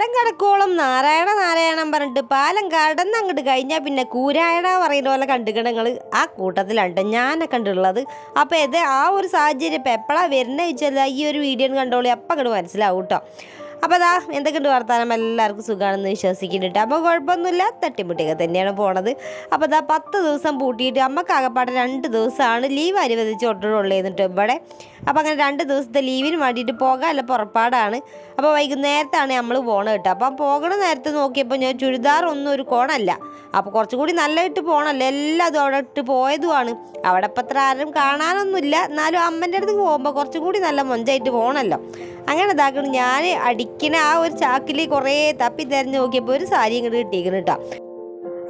പാലം കടക്കോളം നാരായണ നാരായണം പറഞ്ഞിട്ട് പാലം കടന്ന് അങ്ങോട്ട് കഴിഞ്ഞാൽ പിന്നെ കൂരായണ പറയുന്ന പോലെ കണ്ടുകിടങ്ങൾ ആ കൂട്ടത്തിലുണ്ട്. ഞാനൊക്കെ കണ്ടുള്ളത് അപ്പോൾ ഇത് ആ ഒരു സാഹചര്യം ഇപ്പം എപ്പോഴാണ് വരുന്നത് വെച്ചാൽ ഈ ഒരു വീഡിയോ കണ്ടോളി അപ്പം അങ്ങോട്ട് മനസ്സിലാവും കേട്ടോ അപ്പോൾ അതാ എന്തൊക്കെയുണ്ട് വർത്താനം? എല്ലാവർക്കും സുഖമാണെന്ന് വിശ്വസിക്കുന്നുണ്ട്. അപ്പോൾ കുഴപ്പമൊന്നുമില്ല. തട്ടിമുട്ടിയൊക്കെ തന്നെയാണ് പോണത്. അപ്പോൾ അതാ പത്ത് ദിവസം പൂട്ടിയിട്ട് അമ്മയ്ക്ക് രണ്ട് ദിവസമാണ് ലീവ് അനുവദിച്ച് ഒട്ടുള്ളേന്നിട്ട് ഇവിടെ. അപ്പോൾ അങ്ങനെ രണ്ട് ദിവസത്തെ ലീവിന് വേണ്ടിയിട്ട് പോകാനുള്ള പുറപ്പാടാണ്. അപ്പോൾ വൈകുന്നേരത്താണ് നമ്മൾ പോണത് കേട്ടോ. അപ്പം പോകണ നേരത്ത് നോക്കിയപ്പോൾ ഞാൻ ചുരിദാർ ഒന്നും ഒരു കോണല്ല. അപ്പോൾ കുറച്ചും കൂടി നല്ല ഇട്ട് എല്ലാം അതും അവിടെ ഇട്ട് പോയതുമാണ്. അവിടെ ഇപ്പം അത്ര ആരും കാണാനൊന്നുമില്ല. എന്നാലും അമ്മന്റെ അടുത്ത് പോകുമ്പോൾ കുറച്ചും കൂടി നല്ല മൊഞ്ചായിട്ട് പോകണമല്ലോ അങ്ങനെ ഇതാക്കണം. ഞാൻ അടിക്കണ ആ ഒരു ചാക്കിൽ കുറേ തപ്പി തിരഞ്ഞ് നോക്കിയപ്പോൾ ഒരു സാരി ഇങ്ങോട്ട് കിട്ടിയിരിക്കുന്നു കേട്ടോ.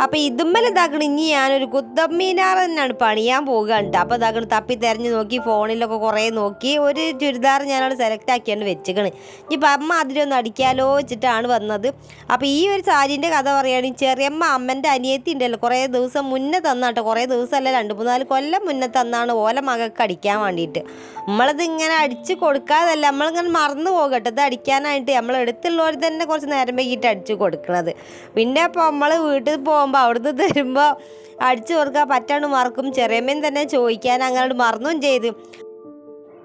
അപ്പോൾ ഇതുമ്മൽ ഇതാക്കണം ഇനി ഞാനൊരു കുത്തമ്മീനാർ തന്നെയാണ് പണിയാൻ പോകുകയാണ് കേട്ടോ അപ്പോൾ തപ്പി തിരഞ്ഞ് നോക്കി ഫോണിലൊക്കെ കുറേ നോക്കി ഒരു ചുരിദാർ ഞാനവിടെ സെലക്ട് ആക്കിയാണ് വെച്ചിക്കണ്. ഇനിയിപ്പോൾ അമ്മ അതിലൊന്ന് അടിക്കാലോ വെച്ചിട്ടാണ് വന്നത്. അപ്പോൾ ഈ ഒരു സാരിന്റെ കഥ പറയുകയാണെങ്കിൽ ചെറിയമ്മ അമ്മന്റെ അനിയത്തി ഉണ്ടല്ലോ കുറേ ദിവസം മുന്നേ തന്നാട്ടോ കുറേ ദിവസമല്ല രണ്ട് മൂന്നാൽ കൊല്ലം മുന്നേ തന്നാണ് ഓല മകൾക്ക് അടിക്കാൻ വേണ്ടിയിട്ട് നമ്മളത് ഇങ്ങനെ അടിച്ച് കൊടുക്കാതല്ല നമ്മളിങ്ങനെ മറന്നു പോകട്ടെ. ഇത് അടിക്കാനായിട്ട് നമ്മൾ എടുത്തുള്ളവർ തന്നെ കുറച്ച് നേരം വൈകിട്ട് അടിച്ച് കൊടുക്കണത്. പിന്നെ ഇപ്പോൾ നമ്മൾ വീട്ടിൽ പോകുമ്പോൾ അവിടുന്ന് തരുമ്പോൾ അടിച്ചു കൊടുക്കാൻ പറ്റാണ്ട് മറക്കും. ചെറിയമ്മയും തന്നെ ചോദിക്കാൻ അങ്ങോട്ട് മറന്നും ചെയ്തു.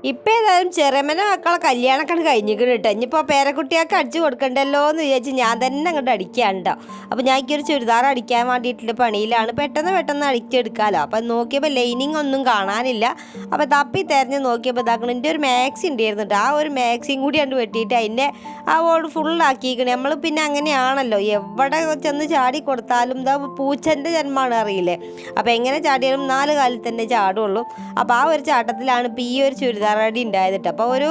ഇപ്പം ഏതായാലും ചെറിയമ്മനെ മക്കളെ കല്യാണമൊക്കെ കഴിഞ്ഞിരിക്കണം കേട്ടോ. ഇനിയിപ്പോൾ പേരക്കുട്ടിയൊക്കെ അടിച്ചു കൊടുക്കണ്ടല്ലോ എന്ന് വിചാരിച്ച് ഞാൻ തന്നെ അങ്ങോട്ട് അടിക്കാണ്ടോ അപ്പോൾ ഞാൻ എനിക്കൊരു ചുരിദാർ അടിക്കാൻ വേണ്ടിയിട്ടുള്ള പണിയിലാണ്. പെട്ടെന്ന് പെട്ടെന്ന് അടിച്ചെടുക്കാമല്ലോ അപ്പം നോക്കിയപ്പോൾ ലൈനിങ് ഒന്നും കാണാനില്ല. അപ്പോൾ തപ്പി തിരഞ്ഞ് നോക്കിയപ്പോൾ ഇതാക്കണം എന്റെ ഒരു മാക്സി ഉണ്ടായിരുന്നു കേട്ടോ. ആ ഒരു മാക്സിയും കൂടി കണ്ട് വെട്ടിയിട്ട് അതിന്റെ ആ ഓട് ഫുള്ളാക്കിയിരിക്കണം നമ്മൾ പിന്നെ അങ്ങനെയാണല്ലോ. എവിടെ ചെന്ന് ചാടി കൊടുത്താലും ഇതാ പൂച്ചന്റെ ജന്മമാണ് അറിയില്ലേ? അപ്പോൾ എങ്ങനെ ചാടിയാലും നാല് കാലിൽ തന്നെ ചാടുള്ളൂ. അപ്പോൾ ആ ഒരു ചാട്ടത്തിലാണ് ഇപ്പോൾ ഈ ഒരു ചുരിദാർ കേട്ടോ അപ്പോൾ ഒരു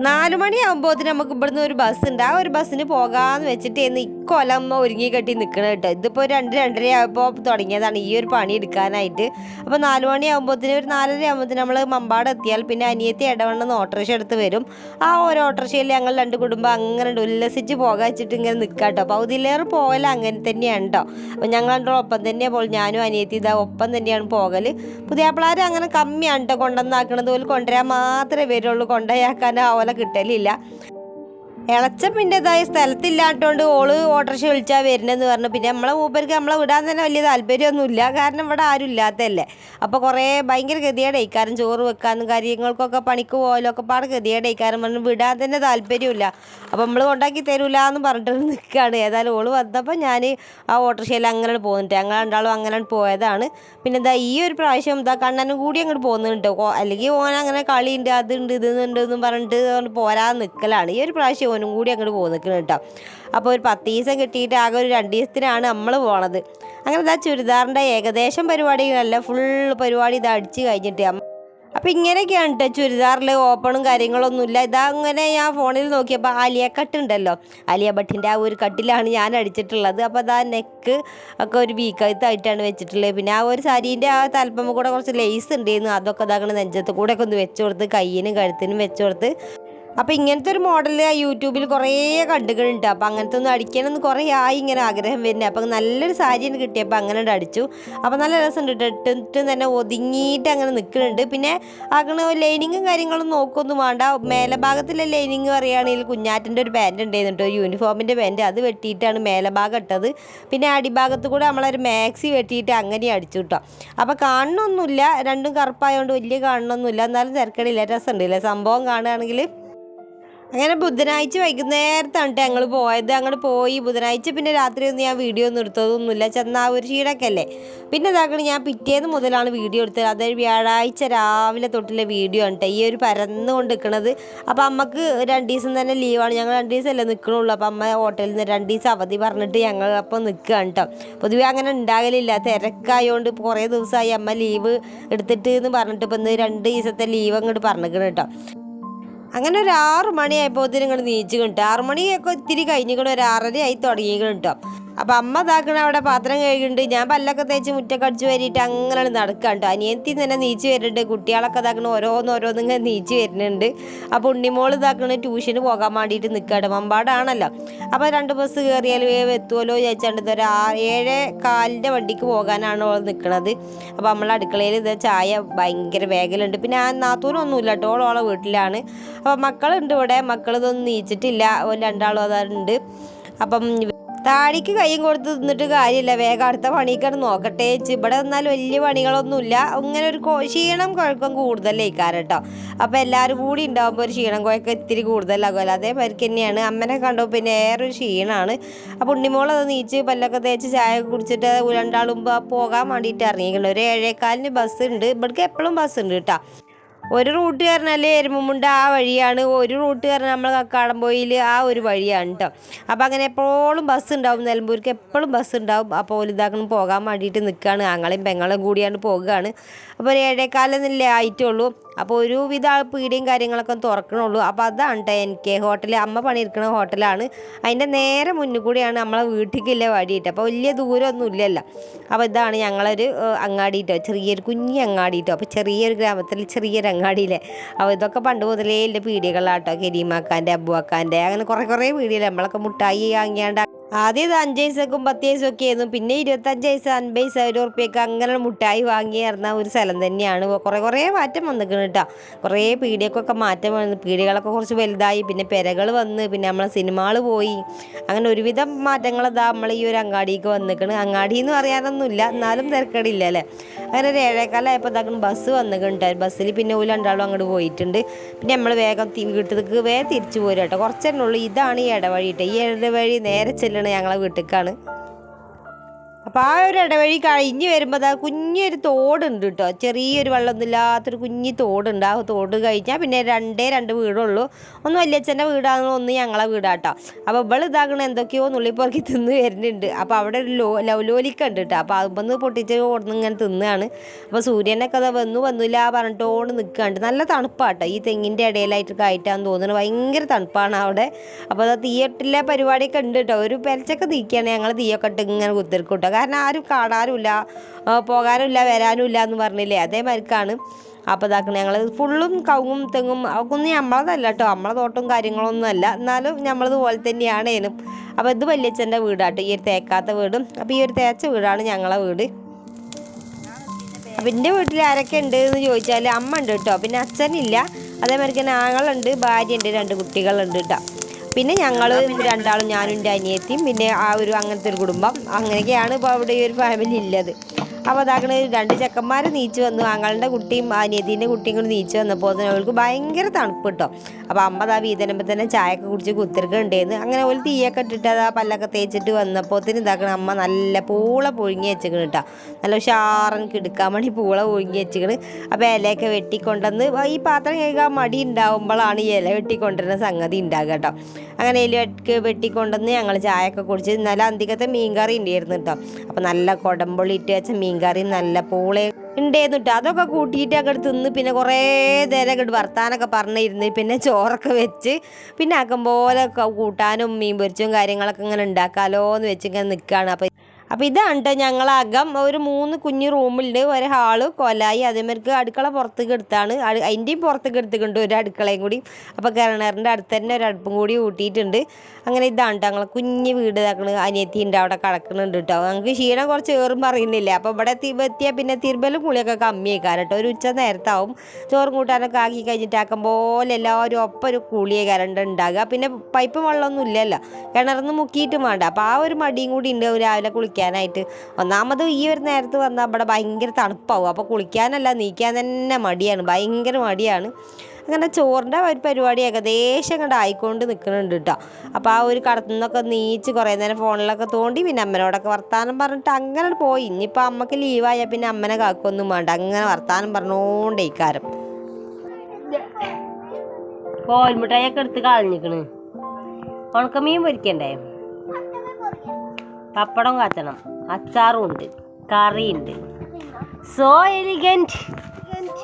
നാല് മണിയാകുമ്പോഴത്തേന് നമുക്ക് ഇവിടുന്ന് ഒരു ബസ് ഉണ്ട്. ആ ഒരു ബസ്സിന് പോകാമെന്ന് വെച്ചിട്ട് ഇന്ന് ഇക്കൊലമ്മ ഒരുങ്ങി കെട്ടി നിൽക്കണം കേട്ടോ. ഇതിപ്പോൾ രണ്ട് രണ്ടര ആകുമ്പോൾ തുടങ്ങിയതാണ് ഈ ഒരു പണി എടുക്കാനായിട്ട്. അപ്പോൾ നാലു മണിയാകുമ്പോഴത്തേന് ഒരു നാലര ആകുമ്പോഴത്തേന് നമ്മൾ മമ്പാട് എത്തിയാൽ പിന്നെ അനിയത്തി ഇടവണ്ണെന്ന് ഓട്ടോറിക്ഷ എടുത്ത് വരും. ആ ഒരു ഓട്ടോറിക്ഷയിൽ ഞങ്ങൾ രണ്ട് കുടുംബം അങ്ങനെ ഉല്ലസിച്ച് പോകാൻ വെച്ചിട്ട് ഇങ്ങനെ നിൽക്കാം കേട്ടോ. അപ്പോൾ അതിലേറെ അങ്ങനെ തന്നെയാണ് കേട്ടോ അപ്പോൾ ഞങ്ങൾ രണ്ടും ഒപ്പം തന്നെ പോൽ ഞാനും അനിയത്തി ഇതാ ഒപ്പം തന്നെയാണ് പോകൽ പുതിയ പിള്ളേർ അങ്ങനെ കമ്മിയാണ് കേട്ടോ കൊണ്ടുവന്നാക്കണത്. പോലെ കൊണ്ടുവരാൻ മാത്രമേ വരുള്ളൂ. കൊണ്ടുപോയാക്കാൻ ആ ഓല കിട്ടലില്ല. ഇളച്ചപ്പിന്റെതായ സ്ഥലത്തില്ലാത്തോണ്ട് ഓൾ ഓട്ടോറിക്ഷ വിളിച്ചാൽ വരുന്നതെന്ന് പറഞ്ഞു. പിന്നെ നമ്മളെ മൂപ്പർക്ക് നമ്മളെ വിടാൻ തന്നെ വലിയ താല്പര്യമൊന്നുമില്ല. കാരണം ഇവിടെ ആരും ഇല്ലാത്തതല്ലേ. അപ്പോൾ കുറേ ഭയങ്കര ഗതികേടയിക്കാരം ചോറ് വെക്കാനും കാര്യങ്ങൾക്കൊക്കെ പണിക്ക് പോകലൊക്കെ പാടെ ഗതികേടയിക്കാരം പറഞ്ഞു വിടാൻ തന്നെ താല്പര്യമില്ല. അപ്പോൾ നമ്മൾ കൊണ്ടാക്കി തരൂല എന്ന് പറഞ്ഞിട്ട് നിൽക്കുകയാണ് ഏതായാലും ഓൾ വന്നപ്പോൾ ഞാൻ ആ ഓട്ടോറിക്ഷയിൽ അങ്ങനെ പോകുന്നുണ്ട് ഞങ്ങൾ രണ്ടാളും അങ്ങനെ പോയതാണ്. പിന്നെ എന്താ ഈ ഒരു പ്രാവശ്യം എന്താ കണ്ണനും കൂടി അങ്ങോട്ട് പോകുന്നുണ്ട് അല്ലെങ്കിൽ ഓൻ അങ്ങനെ കളിയുണ്ട് അതുണ്ട് ഇതുണ്ട് എന്നും പറഞ്ഞിട്ട് പോരാതെ നിൽക്കലാണ് ഈ ഒരു പ്രാവശ്യം ഓനും കൂടി അങ്ങോട്ട് പോകും നിൽക്കണം കേട്ടോ. അപ്പോൾ ഒരു പത്ത് ദിവസം കിട്ടിയിട്ട് ആകെ ഒരു രണ്ട് ദിവസത്തിനാണ് നമ്മൾ പോണത്. അങ്ങനെ ഇതാ ചുരിദാറിന്റെ ഏകദേശം പരിപാടികളല്ല ഫുൾ പരിപാടി ഇത് അടിച്ച് കഴിഞ്ഞിട്ട്. അപ്പം ഇങ്ങനെയൊക്കെയാണ് കേട്ടോ ചുരിദാറിൽ ഓപ്പണും കാര്യങ്ങളൊന്നുമില്ല ഇതാ അങ്ങനെ ഞാൻ ഫോണിൽ നോക്കിയപ്പോൾ ആലിയ കട്ട് ഉണ്ടല്ലോ. ആലിയ ഭട്ടിന്റെ ആ ഒരു കട്ടിലാണ് ഞാൻ അടിച്ചിട്ടുള്ളത്. അപ്പോൾ അതാ നെക്ക് ഒക്കെ ഒരു വീക്കായിട്ടാണ് വെച്ചിട്ടുള്ളത്. പിന്നെ ആ ഒരു സാരീന്റെ ആ തലപ്പമ്മ കൂടെ കുറച്ച് ലേസ് ഉണ്ടായിരുന്നു അതൊക്കെ ഇതാകണം നെഞ്ചത്ത് കൂടെ ഒക്കെ ഒന്ന് വെച്ച് കൊടുത്ത് കയ്യിനും കഴുത്തിനും വെച്ച് കൊടുത്ത് അപ്പോൾ ഇങ്ങനത്തെ ഒരു മോഡൽ യൂട്യൂബിൽ കുറേ കണ്ടുകളുണ്ട്. അപ്പോൾ അങ്ങനത്തെ ഒന്ന് അടിക്കണമെന്ന് കുറേ ആയി ഇങ്ങനെ ആഗ്രഹം വരുന്നത് അപ്പോൾ നല്ലൊരു സാരി സാരിയാണ് കിട്ടിയപ്പോൾ അങ്ങനെ അടിച്ചു. അപ്പോൾ നല്ല രസം ഇട്ടിട്ടും തന്നെ ഒതുങ്ങിയിട്ട് അങ്ങനെ നിൽക്കുന്നുണ്ട് പിന്നെ അങ്ങനെ ലൈനിങ്ങും കാര്യങ്ങളും നോക്കൊന്നും വേണ്ട. മേലെ ഭാഗത്തിലെ ലൈനിങ് പറയുകയാണെങ്കിൽ കുഞ്ഞാറ്റിന്റെ ഒരു പാന്റ് ഉണ്ടായിരുന്നു കേട്ടോ യൂണിഫോമിന്റെ പാന്റ് അത് വെട്ടിയിട്ടാണ് മേലെ ഭാഗം ഇട്ടത്. പിന്നെ അടിഭാഗത്ത് കൂടെ നമ്മളൊരു മാക്സി വെട്ടിയിട്ട് അങ്ങനെ അടിച്ചു കേട്ടോ അപ്പോൾ കാണണമൊന്നുമില്ല രണ്ടും കറുപ്പായതുകൊണ്ട് വലിയ കാണണമൊന്നുമില്ല എന്നാലും തിരക്കടില്ല. രസമുണ്ടല്ലേ സംഭവം കാണുകയാണെങ്കിൽ അങ്ങനെ ബുധനാഴ്ച വൈകുന്നേരത്താണ് ഞങ്ങൾ പോയത്. അങ്ങോട്ട് പോയി. ബുധനാഴ്ച പിന്നെ രാത്രി ഒന്നും ഞാൻ വീഡിയോ ഒന്നും എടുത്തതൊന്നുമില്ല. ചെന്നാ ഒരു ക്ഷീണമൊക്കെ അല്ലേ പിന്നെ ഇതാക്കണം ഞാൻ പിറ്റേന്ന് മുതലാണ് വീഡിയോ എടുത്തത്. അതായത് വ്യാഴാഴ്ച രാവിലെ തൊട്ടിലെ വീഡിയോ ആണ് ഈ ഒരു പരന്നുകൊണ്ട് നിൽക്കുന്നത് അപ്പോൾ അമ്മയ്ക്ക് രണ്ട് ദിവസം തന്നെ ലീവാണ്. ഞങ്ങൾ രണ്ട് ദിവസമല്ലേ നിൽക്കണുള്ളൂ അപ്പോൾ അമ്മ ഹോട്ടലിൽ നിന്ന് രണ്ട് ദിവസം അവധി പറഞ്ഞിട്ട് ഞങ്ങൾ അപ്പോൾ നിൽക്കുകയാണ് കേട്ടോ പൊതുവേ അങ്ങനെ ഉണ്ടാകലില്ല. തിരക്കായതുകൊണ്ട് കുറേ ദിവസമായി അമ്മ ലീവ് എടുത്തിട്ട് എന്ന് പറഞ്ഞിട്ട് ഇപ്പോൾ ഇന്ന് രണ്ട് ദിവസത്തെ ലീവ് അങ്ങോട്ട് പറഞ്ഞിരിക്കണം കേട്ടോ അങ്ങനെ ഒരു ആറ് മണിയായപ്പോൾ ഇങ്ങോട്ട് നീച്ച് കിട്ടും. ആറ് മണിയൊക്കെ ഇത്തിരി ഒരു ആറര ആയി തുടങ്ങി കേട്ടോ അപ്പം അമ്മ താക്കണ അവിടെ പാത്രം കഴുകുന്നുണ്ട് ഞാൻ പല്ലൊക്കെ തേച്ച് മുറ്റൊക്കെ അടിച്ച് വരിയിട്ട് അങ്ങനെ നടക്കാണ്ട്. അനിയത്തി തന്നെ നീച്ച് വരുന്നുണ്ട് കുട്ടികളൊക്കെ താക്കണ ഓരോന്ന് ഓരോന്ന് ഇങ്ങനെ നീച്ച് വരുന്നുണ്ട് അപ്പോൾ ഉണ്ണിമോൾ താക്കണ ട്യൂഷന് പോകാൻ വേണ്ടിയിട്ട് നിൽക്കുകയാണ് മമ്പാടാണല്ലോ. അപ്പോൾ രണ്ട് ബസ് കയറിയാൽ വേവ് എത്തുമല്ലോ ചോദിച്ചാണ്ട് ഇതൊരു ഏഴ് കാലിന്റെ വണ്ടിക്ക് പോകാനാണ് ഓൾ നിൽക്കണത് അപ്പോൾ നമ്മളെ അടുക്കളയിൽ ഇത് ചായ ഭയങ്കര വേഗലുണ്ട്. പിന്നെ ആ നാത്തൂനൊന്നുമില്ല കേട്ടോ. ഓൾ ഓളെ വീട്ടിലാണ്. അപ്പോൾ മക്കളുണ്ട് ഇവിടെ. മക്കളിതൊന്നും നീച്ചിട്ടില്ല. രണ്ടാളും അതുണ്ട് അപ്പം താടിക്ക് കൈയും കൊടുത്ത് തിന്നിട്ട് കാര്യമില്ല. വേഗം അടുത്ത പണിക്കാണ് നോക്കട്ടെ ഇവിടെ നിന്നാൽ വലിയ പണികളൊന്നുമില്ല. ഇങ്ങനെ ഒരു ക്ഷീണം കുഴക്കം കൂടുതലേക്കാരം കേട്ടോ. അപ്പോൾ എല്ലാവരും കൂടി ഉണ്ടാകുമ്പോൾ ഒരു ക്ഷീണം കുഴക്കം ഇത്തിരി കൂടുതലാകുമല്ലോ. അതേമാതിരി തന്നെയാണ്. അമ്മനെ കണ്ടോ പിന്നെ ഏറെ ഒരു ക്ഷീണമാണ് അപ്പോൾ ഉണ്ണിമോളത് നീച്ച് പല്ലൊക്കെ തേച്ച് ചായ കുടിച്ചിട്ട് രണ്ടാളുമ്പോൾ പോകാൻ വേണ്ടിയിട്ട് ഇറങ്ങിയിട്ടുണ്ട് ഒരു ഏഴേക്കാലിന് ബസ് ഉണ്ട് ഇവിടേക്ക് എപ്പോഴും ബസ് ഉണ്ട് കേട്ടോ. ഒരു റൂട്ട് പറഞ്ഞാൽ എരുമുമുണ്ട? ആ വഴിയാണ്. ഒരു റൂട്ട് കാരണം നമ്മൾ കക്കാടംപോയിൽ ആ ഒരു വഴിയാണ് കേട്ടോ അപ്പോൾ അങ്ങനെ എപ്പോഴും ബസ് ഉണ്ടാവും നിലമ്പൂർക്ക് എപ്പോഴും ബസ് ഉണ്ടാവും അപ്പോൾ ഒലിതാക്കണം പോകാൻ വേണ്ടിയിട്ട് നിൽക്കുകയാണ് ആങ്ങളെയും പെങ്ങളും കൂടിയാണ് പോകുകയാണ് അപ്പോൾ ഒരു ഏഴേക്കാലെന്നല്ലേ ആയിട്ടുള്ളൂ. അപ്പോൾ ഒരുവിധ ആ പീടിയും കാര്യങ്ങളൊക്കെ തുറക്കണുള്ളൂ. അപ്പോൾ അതാണ് കേട്ടോ എൻ കെ ഹോട്ടൽ അമ്മ പണിയിരിക്കുന്ന ഹോട്ടലാണ് അതിന്റെ നേരെ മുന്നിൽ കൂടിയാണ് നമ്മളെ വീട്ടിലേക്കില്ല വഴിയിട്ട്. അപ്പോൾ വലിയ ദൂരമൊന്നും ഇല്ലല്ലോ. അപ്പോൾ ഇതാണ് ഞങ്ങളൊരു അങ്ങാടിയിട്ടോ ചെറിയൊരു കുഞ്ഞി അങ്ങാടി കേട്ടോ അപ്പോൾ ചെറിയൊരു ഗ്രാമത്തിൽ ചെറിയൊരു അങ്ങാടിയിലെ. അപ്പോൾ ഇതൊക്കെ പണ്ട് മുതലേ എന്റെ പീടികളാട്ടോ കരീമാക്കാന്റെ അബുവാക്കാന്റെ അങ്ങനെ കുറേ കുറേ പീടികൾ നമ്മളൊക്കെ മുട്ടായി വാങ്ങിയാണ്ട് ആദ്യം അഞ്ച് പൈസക്കും പത്ത് വയസ്സൊക്കെ ആയിരുന്നു. പിന്നെ ഇരുപത്തഞ്ച് പൈസ അൻപത് പൈസ ഒരു ഉറുപ്പ്യൊക്കെ അങ്ങനെ മുട്ടായി വാങ്ങി ഇറന്ന ഒരു സ്ഥലം തന്നെയാണ്. കുറേ കുറേ മാറ്റം വന്നിരിക്കണം കേട്ടോ കുറേ പീടികൾക്കൊക്കെ മാറ്റം വന്നു പീടികളൊക്കെ കുറച്ച് വലുതായി. പിന്നെ പെരകൾ വന്ന് പിന്നെ നമ്മളെ സിനിമകൾ പോയി. അങ്ങനെ ഒരുവിധം മാറ്റങ്ങൾ ഇതാ നമ്മൾ ഈ ഒരു അങ്ങാടിക്ക് വന്നിക്കണ്. അങ്ങാടി എന്ന് പറയാനൊന്നുമില്ല. എന്നാലും തിരക്കടില്ല അല്ലേ? അങ്ങനെ ഒരു ഏഴേക്കാലായപ്പോൾ ഇതാക്കണം ബസ് വന്നിട്ടുണ്ട് ബസ്സിൽ പിന്നെ ഒരു രണ്ടാളും അങ്ങോട്ട് പോയിട്ടുണ്ട്. പിന്നെ നമ്മൾ വേഗം വീട്ടിലേക്ക് വേഗം തിരിച്ചു പോരും കേട്ടോ കുറച്ചെണ്ണുള്ളൂ ഇതാണ് ഈ ഇടവഴി കേട്ടോ ഈ ഇടവഴി നേരെ ചെല്ലണ ഞങ്ങളെ വീട്ടിലേക്കാണ് അപ്പോൾ ആ ഒരു ഇടവഴി കഴിഞ്ഞ് വരുമ്പോൾ അതാ കുഞ്ഞൊരു തോടുണ്ട് കേട്ടോ ചെറിയൊരു വെള്ളമൊന്നുമില്ലാത്തൊരു കുഞ്ഞി തോടുണ്ട്. ആ തോട് കഴിഞ്ഞാൽ പിന്നെ രണ്ടേ രണ്ട് വീടുള്ളൂ. ഒന്ന് വല്യച്ഛന്റെ വീടാണ് ഒന്ന് ഞങ്ങളെ വീടാട്ടോ. അപ്പോൾ ഇവൾ ഇതാക്കണ എന്തൊക്കെയോ നുള്ളിപ്പുറക്കി തിന്ന് വരുന്നുണ്ട്. അപ്പോൾ അവിടെ ഒരു ലോ ലവലോലിക്ക ഉണ്ട് കേട്ടോ അപ്പോൾ അതൊന്ന് പൊട്ടിച്ച് ഓടുന്ന ഇങ്ങനെ തിന്നുകയാണ് അപ്പോൾ സൂര്യനൊക്കെ അതാ വന്നു വന്നില്ല പറഞ്ഞിട്ടോണ്ട് നിൽക്കാണ്ട് നല്ല തണുപ്പാട്ടോ. ഈ തെങ്ങിന്റെ ഇടയിലായിട്ട് ആയിട്ടാന്ന് തോന്നുന്നത് ഭയങ്കര തണുപ്പാണ് അവിടെ. അപ്പോൾ അത് തീയട്ടിലെ പരിപാടിയൊക്കെ ഉണ്ട് കേട്ടോ ഒരു പെരച്ചൊക്കെ തീക്കുകയാണ് ഞങ്ങൾ തീയൊക്കെ ഇട്ട് ഇങ്ങനെ കുത്തിരിക്കും കേട്ടോ കാരണം ആരും കാണാനുമില്ല പോകാനുമില്ല വരാനുമില്ല എന്ന് പറഞ്ഞില്ലേ? അതേമാതിരിക്കാണ് അപ്പോൾ ഇതാക്കണം ഞങ്ങൾ ഫുള്ളും കവുങ്ങും തെങ്ങും ഒന്നും നമ്മളതല്ല കേട്ടോ. നമ്മളെ തോട്ടവും കാര്യങ്ങളൊന്നും അല്ല. എന്നാലും നമ്മളതുപോലെ തന്നെയാണേനും. അപ്പോൾ ഇത് വല്യച്ഛന്റെ വീടാട്ടോ. ഈ ഒരു തേക്കാത്ത വീടും. അപ്പോൾ ഈ ഒരു തേച്ച വീടാണ് ഞങ്ങളെ വീട്. അപ്പം എന്റെ വീട്ടിൽ ആരൊക്കെ ഉണ്ട് എന്ന് ചോദിച്ചാൽ അമ്മ ഉണ്ട് കേട്ടോ. പിന്നെ അച്ഛനില്ല. അതേമാതിരി തന്നെ ഭാര്യ ഉണ്ട് രണ്ട് കുട്ടികളുണ്ട് കേട്ടോ. പിന്നെ ഞങ്ങൾ രണ്ടാളും ഞാനും എന്റെ അനിയത്തിയും പിന്നെ ആ ഒരു അങ്ങനത്തെ ഒരു കുടുംബം അങ്ങനെയൊക്കെയാണ് ഇപ്പോൾ അവിടെ ഈ ഒരു ഫാമിലി ഉള്ളത്. അപ്പോൾ അതാക്കണ രണ്ട് ചെക്കന്മാർ നീച്ച് വന്നു അങ്ങളുടെ കുട്ടിയും അനിയത്തിന്റെ കുട്ടിയും കൂടി നീച്ച് വന്നപ്പോൾ തന്നെ അവൾക്ക് ഭയങ്കര തണുപ്പ് കേട്ടോ. അപ്പോൾ അമ്മ അതാ വീതനുമ്പോൾ തന്നെ ചായയൊക്കെ കുടിച്ച് കുത്തിരിക്കുന്നുണ്ടായിരുന്നു അങ്ങനെ ഒരു തീയൊക്കെ ഇട്ടിട്ട് അതാ പല്ലൊക്കെ തേച്ചിട്ട് വന്നപ്പോൾ തന്നെ ഇതാക്കണ അമ്മ നല്ല പൂള പുഴുങ്ങി വെച്ചിക്കണ് കേട്ടോ. നല്ല ഉഷാറൻ കിടക്കാൻ വേണ്ടി പൂള പുഴുങ്ങി വെച്ചിക്കണ്. അപ്പോൾ ഇലയൊക്കെ വെട്ടിക്കൊണ്ടുവന്ന് ഈ പാത്രം കഴുകാൻ മടി ഉണ്ടാവുമ്പോഴാണ് ഈ ഇല വെട്ടിക്കൊണ്ടുവരുന്ന സംഗതി ഉണ്ടാകുക കേട്ടോ. അങ്ങനെ ഇല വെട്ടി വെട്ടിക്കൊണ്ടുവന്ന് ഞങ്ങൾ ചായയൊക്കെ കുടിച്ച് നല്ല അന്തിക്കത്തെ മീൻകറി ഉണ്ടായിരുന്നു കേട്ടോ. അപ്പോൾ നല്ല കുടമ്പൊള്ളി ഇട്ട് വെച്ച മീൻകറിയും നല്ല പോളെ ഉണ്ടായിരുന്നു കേട്ടോ അതൊക്കെ കൂട്ടിയിട്ട് അങ്ങോട്ട് തിന്ന് പിന്നെ കുറേ നേരം അങ്ങോട്ട് വർത്താനൊക്കെ പറഞ്ഞിരുന്ന്. പിന്നെ ചോറൊക്കെ വെച്ച് പിന്നെ ആക്കും പോലെ കൂട്ടാനും മീൻ പൊരിച്ചും കാര്യങ്ങളൊക്കെ ഇങ്ങനെ ഉണ്ടാക്കാമല്ലോ എന്ന് വെച്ച് ഇങ്ങനെ നിൽക്കുകയാണ് അപ്പോൾ അപ്പോൾ ഇതാണ് കേട്ടോ ഞങ്ങളകം ഒരു മൂന്ന് കുഞ്ഞ് റൂമുണ്ട് ഒരു ഹാൾ കൊലായി അതേമാതിരിക്ക് അടുക്കള പുറത്തേക്ക് എടുത്താണ്. അതിന്റെയും പുറത്തേക്ക് എടുത്തിട്ടുണ്ട് ഒരു അടുക്കളയും കൂടി. അപ്പോൾ കിണറിന്റെ അടുത്ത് തന്നെ ഒരു അടുപ്പും കൂടി കൂട്ടിയിട്ടുണ്ട് അങ്ങനെ ഇതാണ് കേട്ടോ ഞങ്ങളെ കുഞ്ഞ് വീട് ഇതാക്കണ്. അനിയത്തി ഉണ്ട് അവിടെ കിടക്കുന്നുണ്ട് കേട്ടോ ഞങ്ങൾക്ക് ക്ഷീണം കുറച്ച് ഏറും പറയുന്നില്ല. അപ്പോൾ ഇവിടെ എത്തി എത്തിയാൽ പിന്നെ തിരുമ്പലും കുളിയൊക്കെ കമ്മിയേക്കാരം കേട്ടോ ഒരു ഉച്ച നേരത്താവും. ചോറും കൂട്ടാനൊക്കെ ആക്കി കഴിഞ്ഞിട്ട് ആക്കും പോലെ എല്ലാവരും ഒപ്പം ഒരു കുളിയേക്കാരുണ്ട് ഉണ്ടാകുക പിന്നെ പൈപ്പ് വെള്ളമൊന്നും ഇല്ലല്ലോ. കിണറിന്ന് മുക്കിയിട്ടും വേണ്ട. അപ്പോൾ ആ ഒരു മടിയും കൂടി ഉണ്ട് രാവിലെ കുളിക്കാനായിട്ട്. ഒന്നാമത് ഈ ഒരു നേരത്ത് വന്നാൽ ഇവിടെ ഭയങ്കര തണുപ്പാവും. അപ്പോൾ കുളിക്കാനല്ല നീക്കാൻ തന്നെ മടിയാണ്. ഭയങ്കര മടിയാണ്. അങ്ങനെ ചോറിന്റെ ഒരു പരിപാടി ഏകദേശം അങ്ങോട്ട് ആയിക്കൊണ്ട് നിൽക്കുന്നുണ്ട് കേട്ടോ അപ്പോൾ ആ ഒരു കടത്തുനിന്നൊക്കെ നീച്ച് കുറേ നേരം ഫോണിലൊക്കെ തോണ്ടി പിന്നെ അമ്മനോടൊക്കെ വർത്താനം പറഞ്ഞിട്ട് അങ്ങനെ പോയി. ഇനിയിപ്പോൾ അമ്മയ്ക്ക് ലീവായാൽ പിന്നെ അമ്മനെ കാക്കൊന്നും വേണ്ട. അങ്ങനെ വർത്താനം പറഞ്ഞോണ്ടേ ഇക്കാരം കോൽമുട്ടായൊക്കെ എടുത്ത് കളഞ്ഞിക്കണ്. ഉണക്കമീൻ പൊരിക്കണ്ടേ? പപ്പടം കാച്ചണം. അച്ചാറും ഉണ്ട് കറിയുണ്ട്. സോ എലിഗന്റ്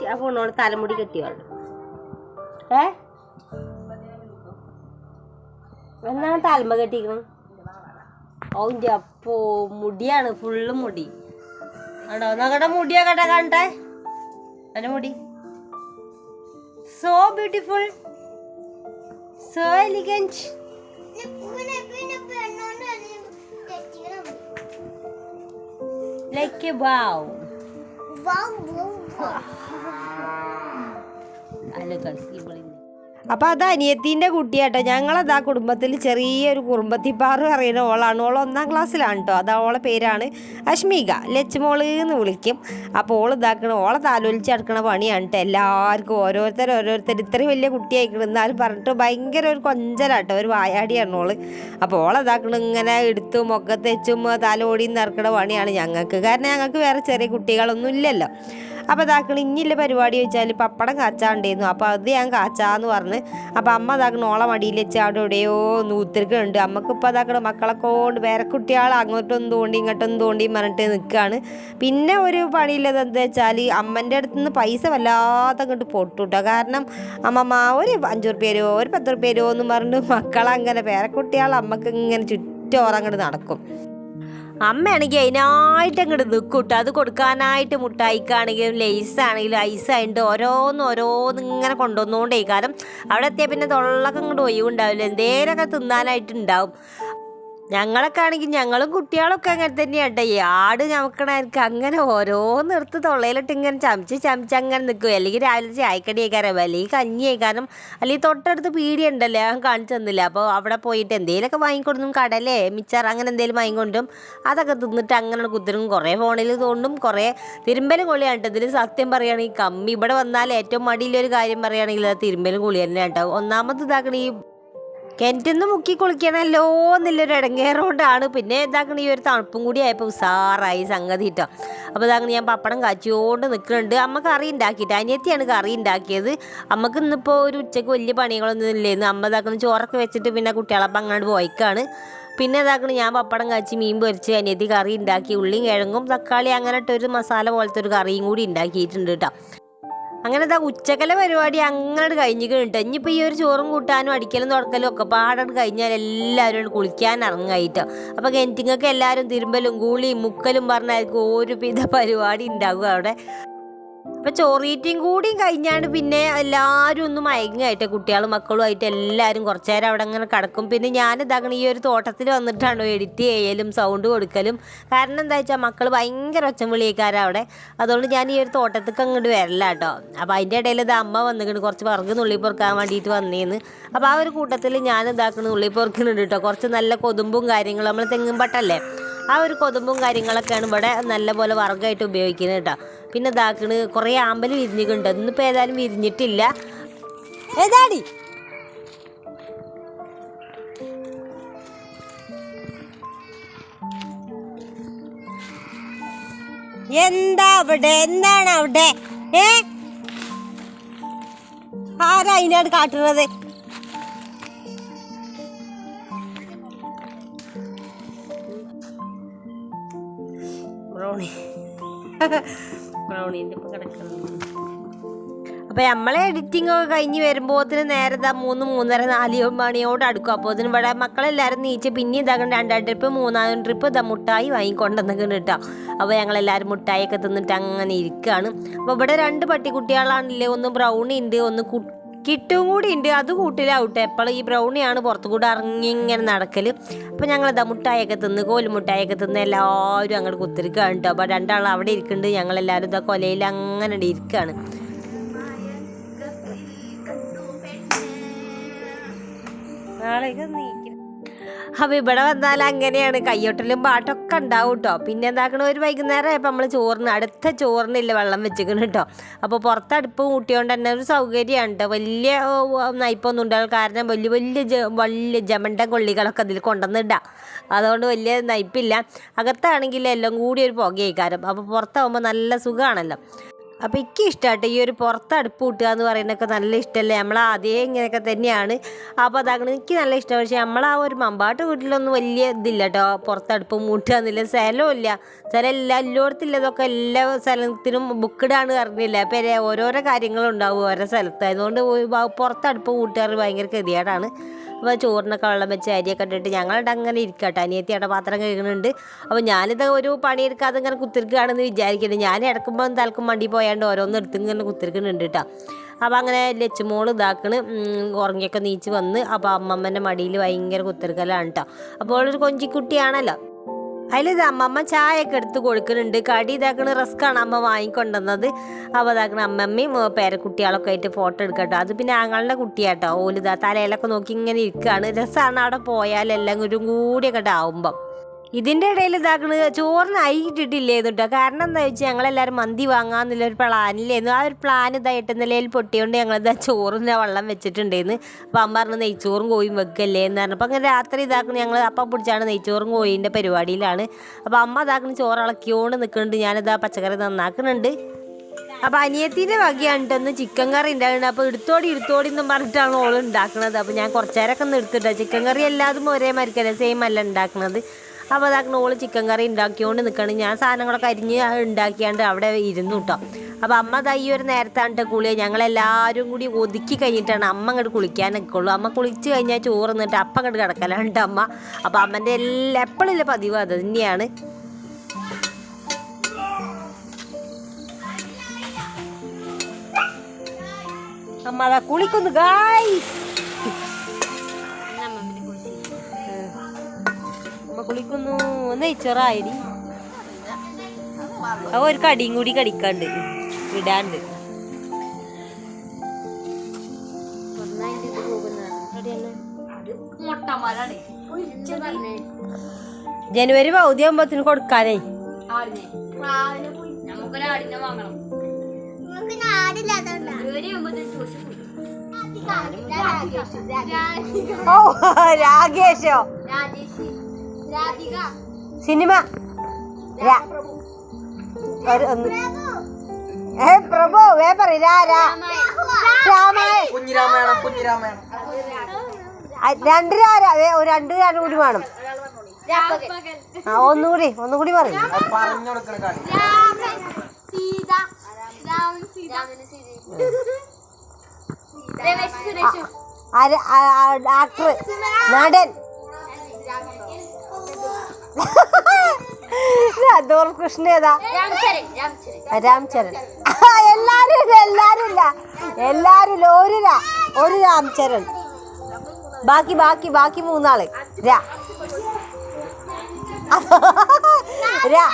അപ്പോൾ പൊണ്ണോട് തലമുടി കെട്ടിയോളൂ ഏ? എന്നാണ് തലമ കെട്ടിക്കണം ഓന്റെ അപ്പോ മുടിയാണ് ഫുള്ള് മുടി. ആണോ? നോക്കട്ടെ മുടിയാ കേട്ടെ കണ്ടേ എന്റെ മുടി. So beautiful so elegant Like a wow. Wow, wow, wow. Olha, guys, que bonito. അപ്പൊ അത് അനിയത്തിന്റെ കുട്ടിയാട്ടോ. ഞങ്ങളത് ആ കുടുംബത്തിൽ ചെറിയൊരു കുറുമ്പത്തിപ്പാറ് അറിയുന്ന ഓളാണ്. ഓൾ ഒന്നാം ക്ലാസ്സിലാണ് കേട്ടോ അത് ഓളെ പേരാണ് അഷ്മിക ലച്ചുമോൾ എന്ന് വിളിക്കും. അപ്പോൾ ഓൾ ഇതാക്കണ. ഓളെ താലോലിച്ചടക്കണ പണിയാണ് കേട്ടോ എല്ലാവർക്കും. ഓരോരുത്തർ ഓരോരുത്തർ ഇത്രയും വലിയ കുട്ടിയായിക്കണം. എന്നാലും പറഞ്ഞിട്ട് ഭയങ്കര ഒരു കൊഞ്ചലാട്ടോ. ഒരു വായാടിയാണ് ഓൾ. അപ്പോൾ ഓളെ ഇതാക്കണ. ഇങ്ങനെ എടുത്തു മുഖത്ത് വെച്ചും തലോടിയും നിറക്കണ പണിയാണ് ഞങ്ങൾക്ക്. കാരണം ഞങ്ങൾക്ക് വേറെ ചെറിയ കുട്ടികളൊന്നും ഇല്ലല്ലോ. അപ്പോൾ അതാക്കൾ ഇഞ്ഞില്ല പരിപാടി വെച്ചാൽ പപ്പടം കാച്ചാണ്ടായിരുന്നു അപ്പോൾ അത് ഞാൻ കാച്ചാന്ന് പറഞ്ഞ് അപ്പോൾ അമ്മ ഇതാക്കണ ഓളെ മടിയിൽ വെച്ച് അവിടെ എവിടെയോ നൂത്തിരിക്കുന്നുണ്ട് അമ്മയ്ക്ക് ഇപ്പോൾ മക്കളെ കൊണ്ട് വേറെ കുട്ടികൾ അങ്ങോട്ടും തോണ്ടി ഇങ്ങോട്ടും തോണ്ടി പറഞ്ഞിട്ട് നിൽക്കുകയാണ് പിന്നെ ഒരു പണിയില്ലത് എന്താ വെച്ചാൽ അമ്മന്റെ അടുത്ത് നിന്ന് പൈസ വല്ലാതെ അങ്ങോട്ട് പൊട്ടുട്ടോ. കാരണം അമ്മമ്മ ഒരു അഞ്ചു റുപ്യരോ ഒരു പത്ത് റുപ്യരോ എന്ന് പറഞ്ഞിട്ട് മക്കളങ്ങനെ പേരക്കുട്ടികൾ അമ്മയ്ക്ക് ഇങ്ങനെ ചുറ്റോറങ്ങോട്ട് നടക്കും. അമ്മയാണെങ്കിൽ അതിനായിട്ട് അങ്ങോട്ട് നിൽക്കൂട്ടോ അത് കൊടുക്കാനായിട്ട് മുട്ടായിക്കാണെങ്കിലും ലേസ് ആണെങ്കിലും ഐസ് ആയിട്ട് ഓരോന്ന് ഓരോന്ന് ഇങ്ങനെ കൊണ്ടുവന്നുകൊണ്ടേ കാരണം അവിടെ എത്തിയാൽ പിന്നെ തൊള്ളൊക്കെ അങ്ങോട്ട് ഒഴിവുണ്ടാവില്ല. എന്തേലൊക്കെ തിന്നാനായിട്ടുണ്ടാവും ഞങ്ങളൊക്കെ ആണെങ്കിൽ ഞങ്ങളും കുട്ടികളൊക്കെ അങ്ങനെ തന്നെയാണ് ഈ ആട് ഞമക്കണായിരിക്കും അങ്ങനെ ഓരോന്ന് എടുത്ത് തൊള്ളയിലിട്ട് ഇങ്ങനെ ചമച്ച് ചമച്ച് അങ്ങനെ നിൽക്കും. അല്ലെങ്കിൽ രാവിലെ ചായക്കടി ആയിക്കാരം അല്ലെങ്കിൽ കഞ്ഞി ആയിക്കാരം അല്ലെങ്കിൽ തൊട്ടടുത്ത് പീടി ഉണ്ടല്ലേ ഞാൻ കാണിച്ചു തന്നില്ല. അപ്പോൾ അവിടെ പോയിട്ട് എന്തെങ്കിലുമൊക്കെ വാങ്ങിക്കൊടുക്കും കടലേ മിച്ചർ അങ്ങനെ എന്തെങ്കിലും വാങ്ങിക്കൊണ്ടും അതൊക്കെ തിന്നിട്ട് അങ്ങനെ കുത്തിരും കുറേ ഫോണിൽ തോണ്ടും കുറേ തിരുമ്പലും കൊള്ളിയാണ് കേട്ടോ ഇതിൽ സത്യം പറയുകയാണെങ്കിൽ കമ്മി ഇവിടെ വന്നാൽ ഏറ്റവും മടിയിലൊരു കാര്യം പറയുകയാണെങ്കിൽ അത് തിരുമ്പലും കുളി തന്നെ കേട്ടോ ഒന്നാമത് ഇതാക്കണ ഈ കിണറ്റിന്ന് മുക്കി കുളിക്കണമല്ലോ എന്നുള്ളൊരു ഇടങ്ങേറുകൊണ്ടാണ് പിന്നെ ഇതാക്കണ ഈ ഒരു തണുപ്പും കൂടി ആയപ്പോൾ ഉസാറായി സംഗതി കേട്ടോ അപ്പോൾ ഇതാക്കണ ഞാൻ പപ്പടം കാച്ചിയോണ്ട് നിൽക്കുന്നുണ്ട് അമ്മ കറി ഉണ്ടാക്കിയിട്ട് അനിയത്തിയാണ് കറി ഉണ്ടാക്കിയത് അമ്മയ്ക്ക് ഇന്നിപ്പോൾ ഒരു ഉച്ചയ്ക്ക് വലിയ പണികളൊന്നും ഇല്ലായിരുന്നു അമ്മ ഇതാക്കുന്ന ചോറൊക്കെ വെച്ചിട്ട് പിന്നെ കുട്ടികളപ്പം അങ്ങോട്ട് പോയിക്കാണ്. പിന്നെ ഇതാക്കണ ഞാൻ പപ്പടം കാച്ചി മീൻ പൊരിച്ച് അനിയത്തി കറി ഉണ്ടാക്കി ഉള്ളിയും കിഴങ്ങും തക്കാളി അങ്ങനെ ഇട്ടൊരു മസാല പോലത്തെ ഒരു കറിയും കൂടി ഉണ്ടാക്കിയിട്ടുണ്ട് കേട്ടോ അങ്ങനെ ഇതാ ഉച്ചക്കലെ പരിപാടി അങ്ങനെ കഴിഞ്ഞിട്ട് കേട്ടോ ഇനിയിപ്പോൾ ഈ ഒരു ചോറും കൂട്ടാനും അടിക്കലും തുടക്കലും ഒക്കെ പാടം കഴിഞ്ഞാൽ എല്ലാവരും കുളിക്കാൻ ഇറങ്ങായിട്ടോ അപ്പോൾ കെന്റിങ്ങൊക്കെ എല്ലാവരും തിരുമ്പലും കൂളിയും മുക്കലും പറഞ്ഞായിരിക്കും ഒരുവിധ പരിപാടി ഉണ്ടാകും അവിടെ. അപ്പോൾ ചോറീറ്റും കൂടിയും കഴിഞ്ഞാണ് പിന്നെ എല്ലാവരും ഒന്ന് മയങ്ങായിട്ട് കുട്ടികളും മക്കളും ആയിട്ട് എല്ലാവരും കുറച്ച് നേരം അവിടെ അങ്ങനെ കിടക്കും. പിന്നെ ഞാൻ ഇതാകണം ഈ ഒരു തോട്ടത്തിൽ വന്നിട്ടാണ് എഡിറ്റ് ചെയ്യലും സൗണ്ട് കൊടുക്കലും. കാരണം എന്താ വെച്ചാൽ മക്കൾ ഭയങ്കര ഒച്ചം അവിടെ. അതുകൊണ്ട് ഞാൻ ഈ ഒരു തോട്ടത്തേക്ക് അങ്ങോട്ട് വരില്ല കേട്ടോ അപ്പോൾ അതിന്റെ ഇടയിൽ ഇത് അമ്മ വന്നിട്ട് കുറച്ച് പറക്ക് നുള്ളി പൊറുക്കാൻ വേണ്ടിയിട്ട് വന്നേന്ന്. അപ്പോൾ ആ ഒരു കൂട്ടത്തിൽ ഞാൻ ഇതാക്കുന്ന നുള്ളി പൊറുക്കുന്നുണ്ട് കേട്ടോ. കുറച്ച് നല്ല കൊതുമ്പും കാര്യങ്ങളും നമ്മൾ തെങ്ങും പട്ടല്ലേ? ആ ഒരു കൊതുമ്പും കാര്യങ്ങളൊക്കെയാണ് ഇവിടെ നല്ലപോലെ വർഗമായിട്ട് ഉപയോഗിക്കുന്നത് കേട്ടോ. പിന്നെ ഇതാക്കണ് കുറേ ആമ്പൽ വിരിഞ്ഞിട്ടുണ്ട്. ഇന്നിപ്പോൾ ഏതായാലും വിരിഞ്ഞിട്ടില്ല. ഏതാടി? എന്താ അവിടെ? എന്താണ് അവിടെ? ഏ? ആരാ അതിനാണ് കാട്ടുന്നത്? ഇപ്പം കിടക്കുന്നത് അപ്പോൾ നമ്മളെ എഡിറ്റിംഗ് ഒക്കെ കഴിഞ്ഞ് വരുമ്പോഴത്തിന് നേരെ ഇതാ മൂന്ന് മൂന്നര നാല് മണിയോട് അടുക്കും. അപ്പോൾ അതിന് ഇവിടെ മക്കളെല്ലാവരും നീച്ച് പിന്നെ ഇതാകണം രണ്ടാം ട്രിപ്പ് മൂന്നാം ട്രിപ്പ് ഇതാ മുട്ടായി വാങ്ങിക്കൊണ്ടെന്നൊക്കെ കേട്ടോ. അപ്പോൾ ഞങ്ങളെല്ലാവരും മുട്ടായിയൊക്കെ തിന്നിട്ട് അങ്ങനെ ഇരിക്കുകയാണ് അപ്പോൾ ഇവിടെ രണ്ട് പട്ടിക്കുട്ടികളാണല്ലേ ഒന്ന് ബ്രൗണി ഉണ്ട് ഒന്ന് കു കിട്ടും കൂടി ഉണ്ട്. അത് കൂട്ടിലാവട്ടെ. എപ്പോഴും ഈ ബ്രൗണിയാണ് പുറത്തു കൂടെ ഇറങ്ങി ഇങ്ങനെ നടക്കൽ അപ്പോൾ എന്താ മുട്ടായൊക്കെ തിന്ന് കോലുമുട്ടായൊക്കെ തിന്ന് എല്ലാവരും അങ്ങോട്ട് കുത്തിരിക്കുകയാണ് കേട്ടോ അപ്പോൾ രണ്ടാൾ അവിടെ ഇരിക്കുന്നുണ്ട്. ഞങ്ങളെല്ലാവരും ഇതാ കൊലയിൽ അങ്ങനെ ഇരിക്കുകയാണ് അപ്പൊ ഇവിടെ വന്നാൽ അങ്ങനെയാണ്. കയ്യോട്ടലും പാട്ടൊക്കെ ഉണ്ടാവും കേട്ടോ പിന്നെ എന്താക്കണ? ഒരു വൈകുന്നേരം ആയപ്പോൾ നമ്മൾ ചോറിന് അടുത്ത ചോറിനില്ല വെള്ളം വെച്ചിക്കണം കേട്ടോ അപ്പോൾ പുറത്ത് അടുപ്പ് കൂട്ടിയോണ്ട് തന്നെ ഒരു സൗകര്യമാണ് വലിയ നയിപ്പൊന്നും ഉണ്ടാവും കാരണം വലിയ വലിയ ജ- വലിയ ജമണ്ട കൊള്ളികളൊക്കെ അതിൽ കൊണ്ടുവന്നിടാം അതുകൊണ്ട് വലിയ നയിപ്പില്ല അകത്താണെങ്കിൽ എല്ലാം കൂടി ഒരു പുകയായിക്കാരം അപ്പോൾ പുറത്താവുമ്പോൾ നല്ല സുഖമാണല്ലോ അപ്പോൾ എനിക്ക് ഇഷ്ടമായിട്ട് ഈ ഒരു പുറത്ത് അടുപ്പ് കൂട്ടുക എന്ന് പറയുന്നതൊക്കെ നല്ല ഇഷ്ടമല്ലേ നമ്മൾ അതേ ഇങ്ങനെയൊക്കെ തന്നെയാണ്. അപ്പോൾ അതാകണം എനിക്ക് നല്ല ഇഷ്ടമാണ് പക്ഷേ നമ്മൾ ആ ഒരു മമ്പാട്ട് വീട്ടിലൊന്നും വലിയ ഇതില്ല കേട്ടോ പുറത്ത് അടുപ്പ് മൂട്ടുക എന്നില്ല. സ്ഥലമില്ല സ്ഥലം എല്ലാ എല്ലായിടത്തില്ലതൊക്കെ എല്ലാ സ്ഥലത്തിനും ബുക്കിടാണ് പറഞ്ഞില്ല? അപ്പം ഓരോരോ കാര്യങ്ങളുണ്ടാവും ഓരോ സ്ഥലത്ത്. അതുകൊണ്ട് പുറത്ത് അടുപ്പ് കൂട്ടുകാർ ഭയങ്കര ഗതികേടാണ്. അപ്പോൾ ചോറിനൊക്കെ വെള്ളം വെച്ച് അരിയൊക്കെ ഇട്ടിട്ട് ഞങ്ങളുടെ അങ്ങനെ ഇരിക്കട്ടെ. അനിയത്തി അവിടെ പാത്രം കഴുകുന്നുണ്ട്. അപ്പോൾ ഞാനിത് ഒരു പണിയെടുക്കാതെ ഇങ്ങനെ കുത്തിരിക്കുകയാണെന്ന് വിചാരിക്കുന്നത് ഞാൻ ഇടക്കുമ്പോൾ തലക്കും വണ്ടി പോയാണ്ട് ഓരോന്ന് എടുത്ത് ഇങ്ങനെ കുത്തിരിക്കുന്നുണ്ട് കേട്ടോ. അപ്പോൾ അങ്ങനെ ലച്ചുമോൾ ഇതാക്കണ്. ഉറങ്ങിയൊക്കെ നീച്ച് വന്ന്. അപ്പോൾ അമ്മമ്മന്റെ മടിയിൽ ഭയങ്കര കുത്തിരിക്കലാണ് കേട്ടോ. അപ്പോൾ ഒരു കൊഞ്ചിക്കുട്ടിയാണല്ലോ. അതിലിത് അമ്മമ്മ ചായയൊക്കെ എടുത്ത് കൊടുക്കുന്നുണ്ട് കടി ഇതാക്കണ റിസ്ക്കാണ് അമ്മ വാങ്ങിക്കൊണ്ടുവന്നത്. അപ്പോൾ ഇതാക്കണ അമ്മമ്മയും പേരക്കുട്ടികളൊക്കെ ആയിട്ട് ഫോട്ടോ എടുക്കട്ടോ. അത് പിന്നെ ആങ്ങളുടെ കുട്ടിയാട്ടോ. ഓലിതാ തലയിലൊക്കെ നോക്കി ഇങ്ങനെ ഇരിക്കുകയാണ് രസമാണ് അവിടെ പോയാൽ എല്ലാം ഒരു കൂടിയൊക്കെ ആവുമ്പം ഇതിന്റെ ഇടയിൽ ഇതാക്കണ് ചോറിന് അരി ഇട്ടിട്ടില്ലേന്നു കേട്ടോ കാരണം എന്താ വെച്ചാൽ ഞങ്ങളെല്ലാവരും മന്തി വാങ്ങാന്നുള്ള ഒരു പ്ലാനില്ലായിരുന്നു ആ ഒരു പ്ലാൻ ഇതായിട്ട് നിലയിൽ പൊട്ടിയോണ്ട് ഞങ്ങളിതാ ചോറിന്റെ വെള്ളം വെച്ചിട്ടുണ്ടായിരുന്നു അപ്പം അമ്മ പറഞ്ഞു നെയ്ച്ചോറും കോയും വെക്കല്ലേ? എന്ന് പറഞ്ഞു. അപ്പം അങ്ങനെ രാത്രി ഇതാക്കണം ഞങ്ങൾ അപ്പം പിടിച്ചാണ് നെയ്ച്ചോറും കോയിന്റെ പരിപാടിയിലാണ്. അപ്പം അമ്മ ഇതാക്കണ ചോറ് ഇളക്കിയോണ്ട് നിൽക്കുന്നുണ്ട് ഞാനിതാ പച്ചക്കറി നന്നാക്കുന്നുണ്ട് അപ്പം അനിയത്തിന്റെ വകയാണ് ട്ടോ. ഇന്ന് ചിക്കൻ കറി ഉണ്ടാകുന്നത് അപ്പോൾ എടുത്തോടി എടുത്തോടി എന്നും പറഞ്ഞിട്ടാണ് ഓൾ ഉണ്ടാക്കുന്നത് അപ്പോൾ ഞാൻ കുറച്ചേരൊക്കെ ഒന്ന് എടുത്തിട്ടാണ് ചിക്കൻ കറി എല്ലാതും ഒരേ മരിക്കല്ല സെയിം അല്ല ഉണ്ടാക്കുന്നത് അപ്പോൾ അതാക്കണ ഓൾ ചിക്കൻ കറി ഉണ്ടാക്കിയോണ്ട് നിൽക്കണം ഞാൻ സാധനങ്ങളൊക്കെ അരിഞ്ഞ് ഉണ്ടാക്കിയാണ്ട് അവിടെ ഇരുന്നു കേട്ടോ അപ്പോൾ അമ്മ ഈ ഒരു നേരത്താണ് കുളിയ. കുളി ഞങ്ങളെല്ലാവരും കൂടി ഒതുക്കി കഴിഞ്ഞിട്ടാണ് അമ്മ അങ്ങോട്ട് കുളിക്കാനൊക്കെ ഉള്ളൂ അമ്മ കുളിച്ച് കഴിഞ്ഞാൽ ചോറ് നിന്നിട്ട് അപ്പം അങ്ങോട്ട് കിടക്കലുണ്ട് അമ്മ. അപ്പോൾ അമ്മന്റെ എല്ലാ എപ്പോഴില്ല പതിവ് അത് തന്നെയാണ്. അമ്മ അതാ കുളിക്കുന്നു ഗായ് കുളിക്കുന്നു നെയ്ച്ചോറായി അപ്പൊ ഒരു കടിയും കൂടി കടിക്കാണ്ട് ഇടാണ്ട്. ജനുവരി പകുതി ആകുമ്പോത്തിന് കൊടുക്കാനേ രാഗേഷോ. ഓ രാധിക സിനിമ. രാ- ഒരു ഒന്ന്. ഏ പ്രഭു വേ പറ രണ്ട് രാ രാ. വേ, ഒരു രണ്ട് രാനും കൂടി വേണം. ആ ഒന്നുകൂടി ഒന്നുകൂടി പറയും. പറഞ്ഞു ആക്ടർ. നടൻ. അദോർ കൃഷ്ണ ഏതാ രാംചരൺ. എല്ലാരും ഇല്ല എല്ലാരും ഇല്ല. എല്ലാരും ഇല്ല ഒരു രാ ഒരു രാംചരൺ. ബാക്കി ബാക്കി ബാക്കി മൂന്നാൾ. രാ. രാ.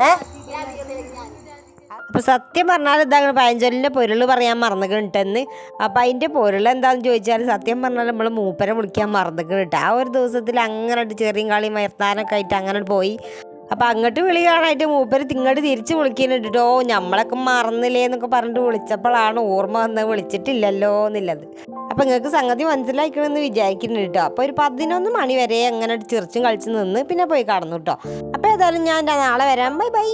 ഏ? അപ്പൊ സത്യം പറഞ്ഞാൽ എന്താണ് പഴഞ്ചൊല്ലിന്റെ പൊരുൾ പറയാൻ മറന്നുകിട്ടെന്ന് അപ്പം അതിന്റെ പൊരുൾ എന്താണെന്ന് ചോദിച്ചാൽ സത്യം പറഞ്ഞാൽ നമ്മൾ മൂപ്പരെ വിളിക്കാൻ മറന്നുകിട്ട് ആ ഒരു ദിവസത്തിൽ അങ്ങനെ ചെറിയും കളിയും വയർത്താനൊക്കെ ആയിട്ട് അങ്ങനെ പോയി. അപ്പം അങ്ങോട്ട് വിളി കാണാനായിട്ട് മൂപ്പര് ഇങ്ങോട്ട് തിരിച്ച് വിളിക്കുന്നുണ്ട് നമ്മളൊക്കെ മറന്നില്ലേ എന്നൊക്കെ പറഞ്ഞിട്ട് വിളിച്ചപ്പോഴാണ് ഓർമ്മ വന്ന് വിളിച്ചിട്ടില്ലല്ലോ എന്നുള്ളത്. അപ്പം നിങ്ങൾക്ക് സംഗതി മനസ്സിലാക്കണമെന്ന് വിചാരിക്കുന്നുണ്ട് കേട്ടോ അപ്പോൾ ഒരു പതിനൊന്ന് മണി വരെ അങ്ങനെ ചിറിച്ചും കളിച്ച് നിന്ന് പിന്നെ പോയി കടന്നു കേട്ടോ അപ്പോൾ ഏതായാലും ഞാൻ നാളെ വരാം. Bye bye.